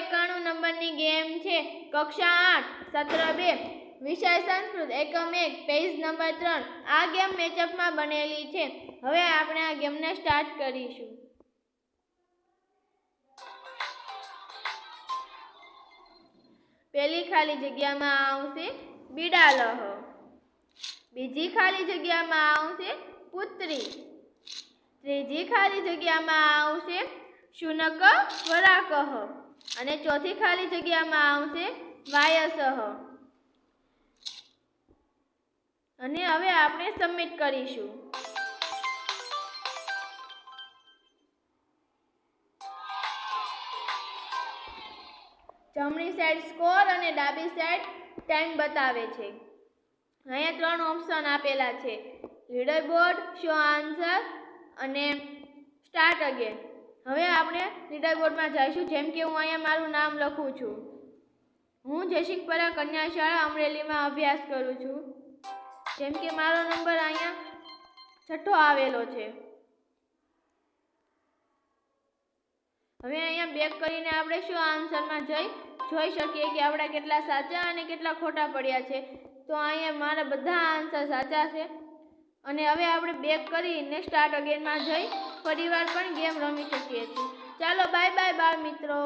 એકાણું નંબરની ગેમ છે. કક્ષા આઠ, સત્ર બે, વિષય સંસ્કૃત, એકમ એક, પેજ નંબર ત્રણ. આ ગેમ મેચઅપમાં બનેલી છે. હવે આપણે આ ગેમને સ્ટાર્ટ કરીશું. પહેલી ખાલી જગ્યામાં આવશે બિડાલહ. બીજી ખાલી જગ્યામાં આવશે પુત્રી. ત્રીજી ખાલી જગ્યામાં આવશે શુનક વરાકહ અને ચોથી ખાલી જગ્યામાં આવશે વાયસહ. અને હવે આપણે સબમિટ કરીશું. જમણી સાઈડ સ્કોર અને ડાબી સાઈડ ટાઈમ બતાવે છે. અહીંયા ત્રણ ઓપ્શન આપેલા છે. લીડર બોર્ડ શો આન્સર અને સ્ટાર્ટ અગેન હવે આપણે લીડર બોર્ડમાં જઈશું, જેમ કે હું અહીંયા મારું નામ લખું છું. હું જશિકપરા કન્યા શાળા અમરેલીમાં અભ્યાસ કરું છું. જેમ કે મારો નંબર અહીંયા છઠ્ઠો આવેલો છે. હવે અહીંયા બેક કરીને આપણે શું આન્સરમાં જઈ, જોઈ શકીએ કે આપણા કેટલા સાચા અને કેટલા ખોટા પડ્યા છે. તો અહીંયા મારા બધા આન્સર સાચા છે. અને હવે આપણે બેક કરીને સ્ટાર્ટ અગેનમાં જઈ. ફરીવાર પણ ગેમ રમી શકીએ છીએ. ચાલો બાય બાય બાળ મિત્રો.